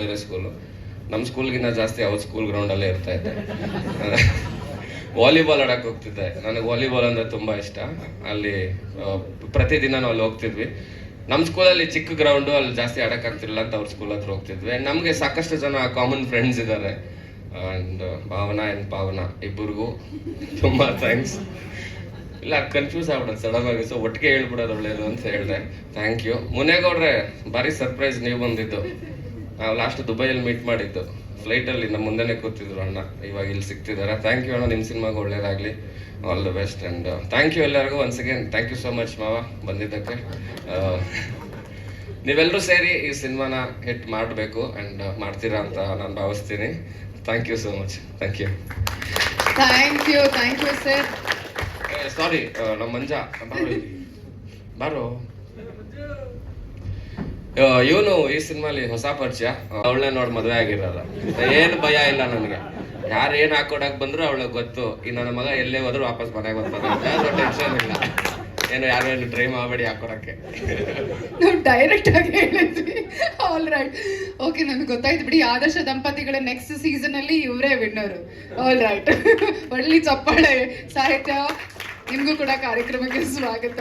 ಬೇರೆ ಸ್ಕೂಲು ನಮ್ಮ ಸ್ಕೂಲ್ಗಿಂತ ಜಾಸ್ತಿ ಅವ್ರ ಸ್ಕೂಲ್ ಗ್ರೌಂಡಲ್ಲೇ ಇರ್ತಾ ಇದ್ದೆ. ವಾಲಿಬಾಲ್ ಆಡಕ್ಕೆ ಹೋಗ್ತಿದ್ದೆ. ನನಗೆ ವಾಲಿಬಾಲ್ ಅಂದರೆ ತುಂಬ ಇಷ್ಟ. ಅಲ್ಲಿ ಪ್ರತಿದಿನ ನಾವು ಅಲ್ಲಿ ಹೋಗ್ತಿದ್ವಿ. ನಮ್ಮ ಸ್ಕೂಲಲ್ಲಿ ಚಿಕ್ಕ ಗ್ರೌಂಡು ಅಲ್ಲಿ ಜಾಸ್ತಿ ಆಡೋಕ್ಕಾಗ್ತಿರಲಿಲ್ಲ ಅಂತ ಅವ್ರ ಸ್ಕೂಲ್ ಹತ್ರ ಹೋಗ್ತಿದ್ವಿ. ನಮಗೆ ಸಾಕಷ್ಟು ಜನ ಕಾಮನ್ ಫ್ರೆಂಡ್ಸ್ ಇದ್ದಾರೆ ಆ್ಯಂಡ್ ಭಾವನಾ ಆ್ಯಂಡ್ ಪಾವನಾ, ಇಬ್ಬರಿಗೂ ತುಂಬ ಥ್ಯಾಂಕ್ಸ್ ಇಲ್ಲ ಕನ್ಫ್ಯೂಸ್ ಆಗ್ಬಿಡೋದು. ಸಡನ್ ಆಗಿ ಸೊ ಒಟ್ಟಿಗೆ ಹೇಳ್ಬಿಡೋದು ಒಳ್ಳೇದು ಅಂತ ಹೇಳಿದೆ. ಥ್ಯಾಂಕ್ ಯು ಮುನೇಗೌಡ್ರೆ ಭಾರಿ ಸರ್ಪ್ರೈಸ್ ನೀವು ಬಂದಿದ್ದು. ನಾವು ಲಾಸ್ಟ್ ದುಬೈಯಲ್ಲಿ ಮೀಟ್ ಮಾಡಿದ್ದು. ಫ್ಲೈಟಲ್ಲಿ ನಮ್ಮ ಮುಂದೆನೇ ಕೂತಿದ್ರು ಅಣ್ಣ. ಇವಾಗ ಇಲ್ಲಿ ಸಿಗ್ತಿದ್ದಾರೆ. ಥ್ಯಾಂಕ್ ಯು ಅಣ್ಣ ನಿಮ್ಮ ಸಿನಿಮಾಗೆ ಒಳ್ಳೇದಾಗಲಿ. All the best and thank you ಎಲ್ಲರಿಗೂ once again thank you so much ಮಾವ ಬಂದಿದ್ದಕ್ಕೆ. ಆ, ನೀವೆಲ್ಲರೂ ಸೇರಿ ಈ ಸಿನಿಮಾನ ಹಿಟ್ ಮಾಡಬೇಕು ಆ್ಯಂಡ್ ಮಾಡ್ತೀರಾ ಅಂತ ನಾನು ಭಾವಿಸ್ತೀನಿ. Thank you so much thank you thank you thank you sir sorry ನಮ್ಮ ಮಂಜಾ ಬಾರೋ ಬಾರೋ. ಇವನು ಈ ಸಿನಿಮಾಲಿ ಹೊಸ ಪರಿಚಯ. ಅವಳನ್ನ ನೋಡ್ ಮದುವೆ ಆಗಿರಲ್ಲ ಏನು ಭಯ ಇಲ್ಲ ನನಗೆ. ಯಾರು ಏನು ಹಾಕೊಡಕ್ ಬಂದ್ರು ಅವಳಿಗೆ ಗೊತ್ತು. ಈ ನನ್ನ ಮಗ ಎಲ್ಲೇ ಹೋದ್ರು ವಾಪಸ್ ಮನೆಗೆ ಬರ್ತಾನೆ ಟೆನ್ಷನ್ ಇಲ್ಲ. ಏನು ಯಾರು ಏನು ಟ್ರೈ ಮಾಡಬೇಡಿ ಹಾಕೊಡಕ್ಕೆ. ನಾವು ಡೈರೆಕ್ಟ್ ಆಗಿ ಹೇಳಿದ್ವಿ. ಆಲ್ ರೈಟ್ ಓಕೆ ನನಗೆ ಗೊತ್ತಾಯ್ತು ಬಿಡಿ. ಆದರ್ಶ ದಂಪತಿಗಳ ನೆಕ್ಸ್ಟ್ ಸೀಸನ್ ಅಲ್ಲಿ ಇವರೇ ವಿನ್ನರು ಆಲ್ ರೈಟ್ ಒಳ್ಳೆ ಚಪ್ಪಾಳೆ ಸಾಹಿತ್ಯ. ನಿಮಗೂ ಕೂಡ ಕಾರ್ಯಕ್ರಮಕ್ಕೆ ಸ್ವಾಗತ.